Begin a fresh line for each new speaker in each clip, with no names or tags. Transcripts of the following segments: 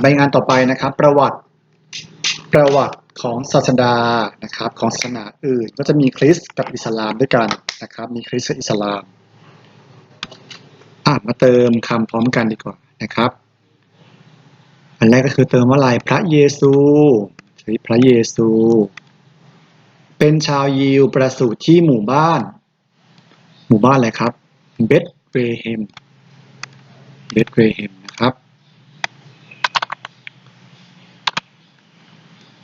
ใบงานต่อไปนะครับ ประวัติประวัติของศาสดานะครับของศาสนาอื่น ก็จะมีคริสต์กับอิสลามด้วยกันนะครับ มีคริสต์กับอิสลามอ่ามาเติมคำพร้อมกันดีกว่านะครับ อันแรกก็คือเติมว่าอะไรพระเยซูหรือพระเยซู เป็นชาวยิวประสูติที่หมู่บ้าน หมู่บ้านอะไรครับเบธเรเฮมเบธเรเฮมนะครับ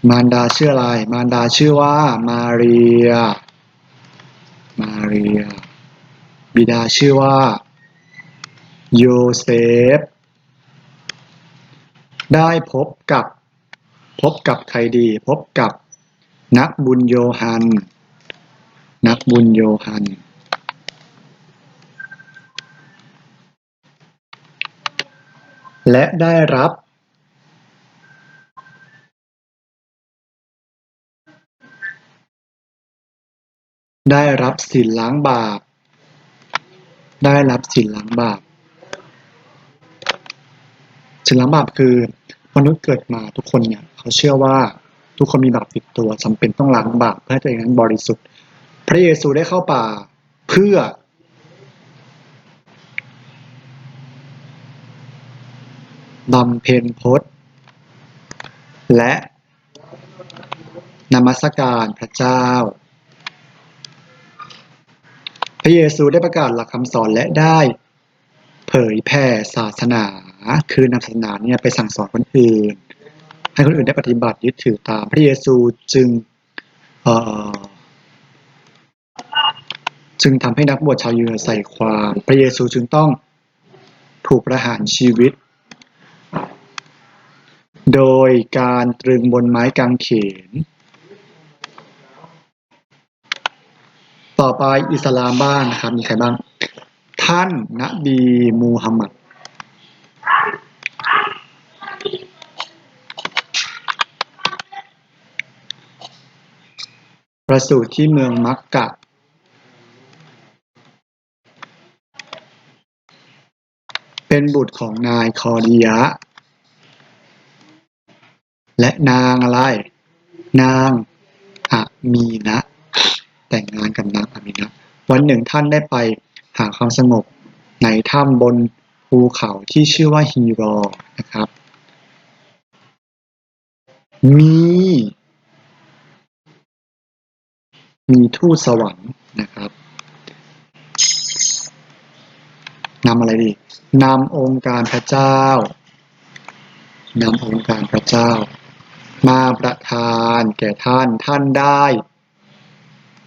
มารดาชื่ออะไร มารดาชื่อว่า มาเรีย มาเรีย บิดาชื่อว่า โยเซฟ ได้พบกับ พบกับใครดี พบกับนักบุญโยฮัน นักบุญโยฮัน และได้รับ ได้รับสินล้างบาป ได้รับสินล้างบาปสินล้างบาปคือ มนุษย์เกิดมาทุกคนเนี่ยเขาเชื่อว่าทุกคนมีบาปติดตัวจำเป็นต้องล้างบาปเพื่อให้ตัวเองนั้นบริสุทธิ์ พระเยซูได้เข้าป่าเพื่อ บำเพ็ญพจน์ และนมัสการพระเจ้า พระเยซูได้ประกาศหลักคำสอนและได้เผยแผ่ศาสนา คือนำศาสนาเนี่ยไปสั่งสอนคนอื่น ให้คนอื่นได้ปฏิบัติยึดถือตาม พระเยซูจึงจึงทำให้นักบวชชาวยิวใส่ความ พระเยซูจึงต้องถูกประหารชีวิต โดยการตรึงบนไม้กางเขน ต่อไปอิสลามบ้างนะครับ มีใครบ้าง ท่านนบีมูฮัมหมัดประสูติที่เมืองมักกะเป็นบุตรของนายคอดียะ และนางอะไร นางอามีนะ แต่งงานกับนางอามีนะวันหนึ่งท่านได้ไปหาความสงบในถ้ำบนภูเขาที่ชื่อว่าฮีรอนะครับ มี มีทูตสวรรค์นะครับนำอะไรดีนำองค์การพระเจ้านำองค์การพระเจ้า มาประทานแก่ท่านท่านได้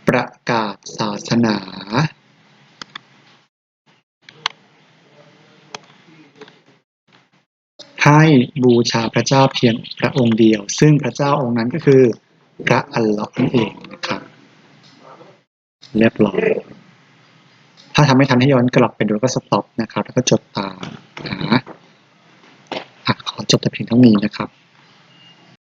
ประกาศศาสนาให้บูชาพระเจ้าเพียงพระองค์เดียว ซึ่งพระเจ้าองค์นั้นก็คือพระอัลลอฮ์นั่นเองนะครับ เรียบร้อย ถ้าทำไม่ทันให้ย้อนกลับไปดูก็สต็อปนะครับ แล้วก็จดตามนะอะขอจบแต่เพียงเท่านี้นะครับ